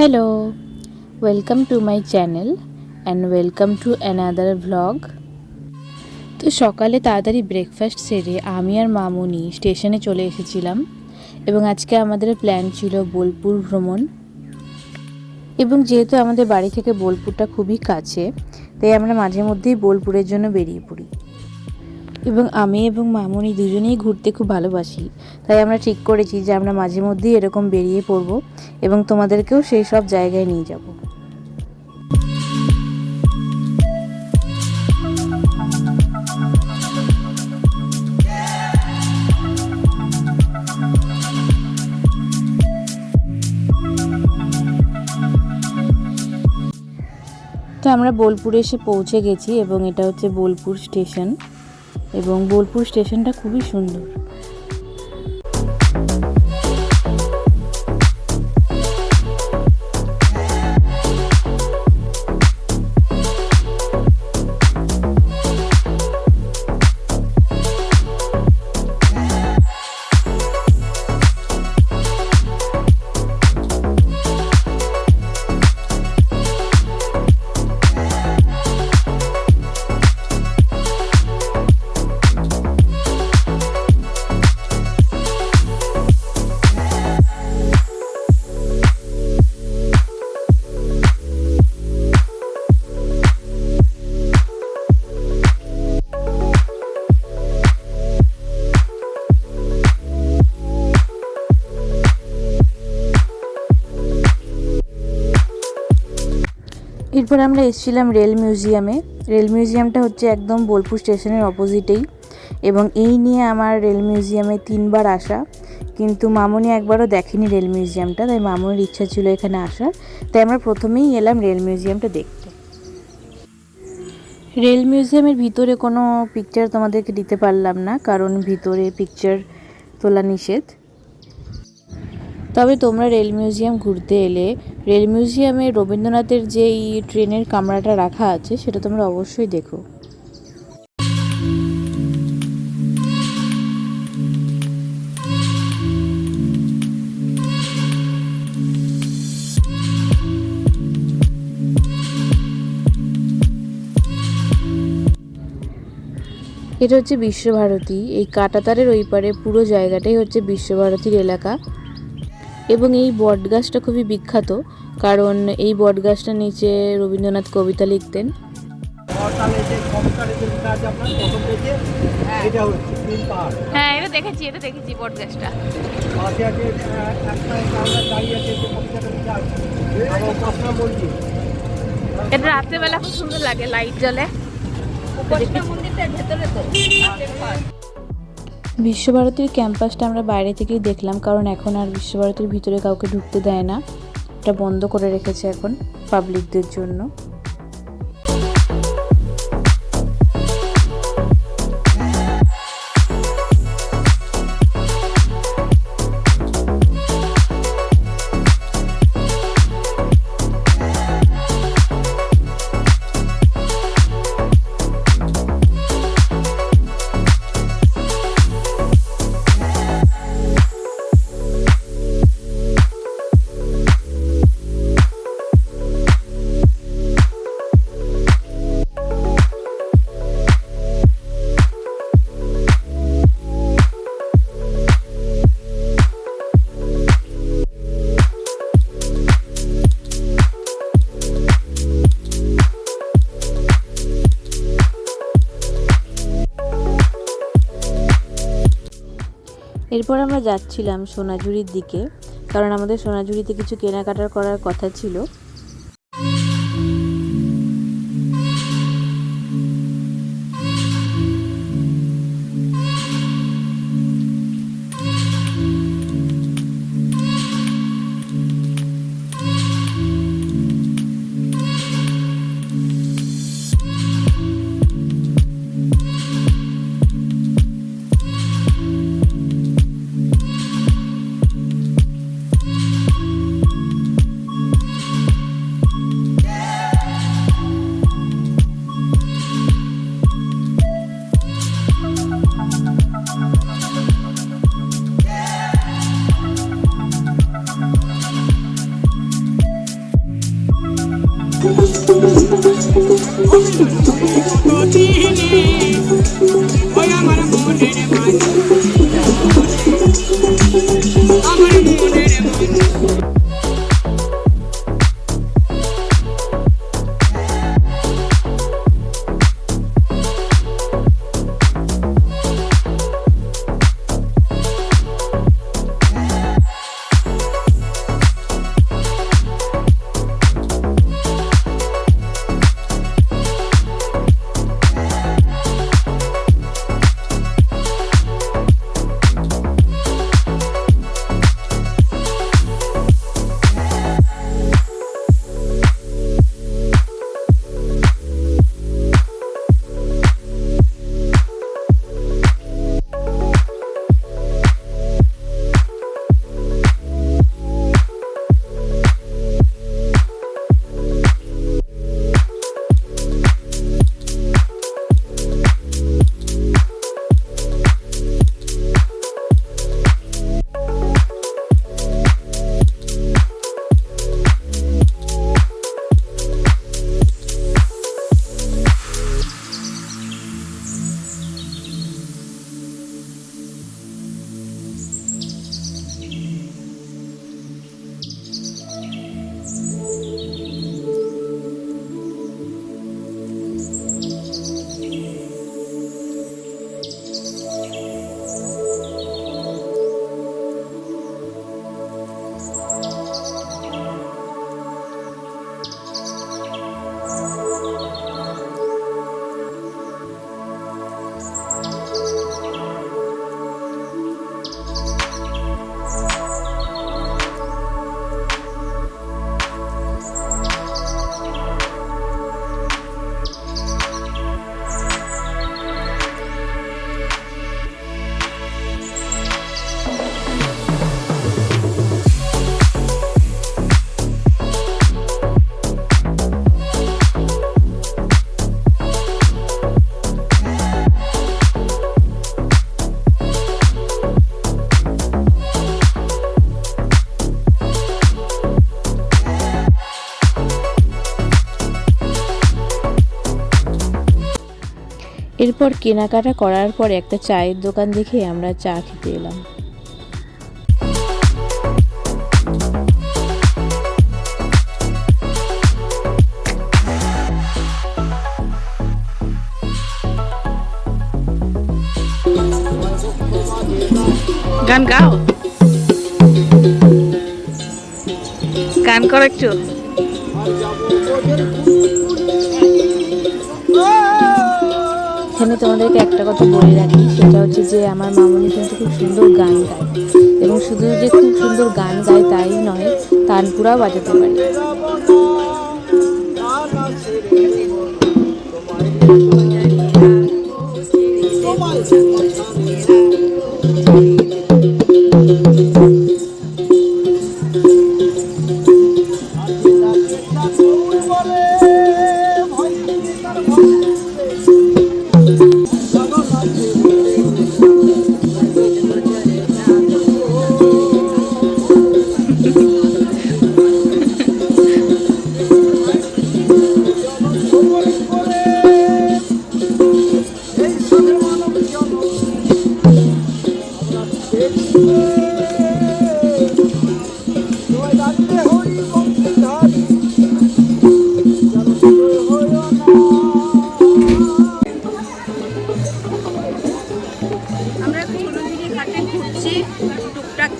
Hello welcome to my channel and welcome to another vlog তো সকালে তাড়াতাড়ি breakfast সেরে আমি আর মামুনি স্টেশনে চলে এসেছিলাম এবং আজকে আমাদের প্ল্যান ছিল বোলপুর ভ্রমণ। এবং যেহেতু আমাদের বাড়ি থেকে বোলপুরটা খুবই কাছে, তাই আমরা মাঝে মধ্যেই বোলপুরের জন্য বেরিয়ে পড়ি। এবং আমি এবং মামুনি দুজনেই ঘুরতে খুব ভালোবাসি। তাই আমরা ঠিক করেছি যে আমরা মাঝে মধ্যেই এরকম বেরিয়ে পড়ব এবং তোমাদেরকেও সেই সব জায়গায় নিয়ে যাব। তো আমরা বোলপুরে এসে পৌঁছে গেছি এবং এটা হচ্ছে বোলপুর স্টেশন। এবং বোলপুর স্টেশনটা খুবই সুন্দর। এরপর আমরা এসেছিলাম রেল মিউজিয়ামে। রেল মিউজিয়ামটা হচ্ছে একদম বোলপুর স্টেশনের অপোজিটেই এবং এই নিয়ে আমার রেল মিউজিয়ামে তিনবার আসা। কিন্তু মামনি একবারও দেখেনি রেল মিউজিয়ামটা, তাই মামনির ইচ্ছা ছিল এখানে আসার তাই আমরা প্রথমেই এলাম রেল মিউজিয়ামটা দেখতে। রেল মিউজিয়ামের ভিতরে কোনো পিকচার তোমাদেরকে দিতে পারলাম না, কারণ ভিতরে পিকচার তোলা নিষেধ। তবে তোমরা রেল মিউজিয়াম ঘুরতে এলে রেল মিউজিয়ামে রবীন্দ্রনাথের যে এই ট্রেনের কামরাটা রাখা আছে, সেটা তোমরা অবশ্যই দেখো। এটা হচ্ছে বিশ্বভারতী। এই কাটাতারের ওই পারে পুরো জায়গাটাই হচ্ছে বিশ্বভারতীর এলাকা। এবং এই বটগাছটা খুবই বিখ্যাত কারণ এই বটগাছটার নিচে রবীন্দ্রনাথ কবিতা লিখতেন। হ্যাঁ এটা দেখেছি এটা দেখেছি বট গাছটা এটা রাত্রেবেলা খুব সুন্দর লাগে লাইট জ্বলে। মন্দিরটার ভেতরে তো। বিশ্বভারতীর ক্যাম্পাসটা আমরা বাইরে থেকেই দেখলাম, কারণ এখন আর বিশ্বভারতীর ভিতরে কাউকে ঢুকতে দেয় না। এটা বন্ধ করে রেখেছে এখন পাবলিকদের জন্য। এরপর আমরা যাচ্ছিলাম সোনাঝুরির দিকে কারণ আমাদের সোনাঝুরিতে কিছু কেনাকাটার করার কথা ছিল। এরপর কেনাকাটা করার পর একটা চায়ের দোকান দেখে আমরা চা খেতে এলাম। গান গাও? গান করো একটু। এখানে তোমাদেরকে একটা কথা বলে রাখি, সেটা হচ্ছে যে আমার মামনি কিন্তু খুব সুন্দর গান গায়। এবং শুধু যে খুব সুন্দর গান গায় তাই নয়, তানপুরাও বাজাতে পারে।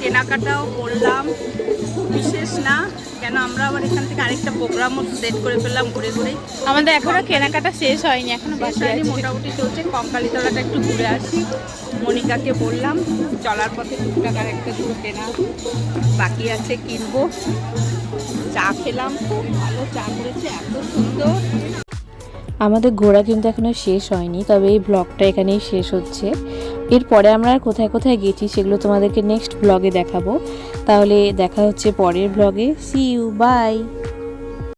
কেনাকাটাও করলাম। বিশেষ না কেন আমরা আবার এখান থেকে আরেকটা প্রোগ্রামও সেট করে ফেললাম ঘুরে ঘুরে। আমাদের এখনও কেনাকাটা শেষ হয়নি এখনও বাসায় মোটামুটি চলছে কঙ্কালীতলাটা একটু ঘুরে আসি। মনিকাকে বললাম চলার পথে টুকটাক আর একটা দুটো কেনা বাকি আছে কিনবো। চা খেলাম খুব ভালো চা করেছে এত সুন্দর। আমাদের ঘোরা কিন্তু এখনও শেষ হয়নি তবে এই ব্লগটা এখানেই শেষ হচ্ছে। এরপরে আমরা কোথায় কোথায় গেছি সেগুলো তোমাদেরকে নেক্সট ব্লগে দেখাবো। তাহলে দেখা হচ্ছে পরের ব্লগে সি ইউ বাই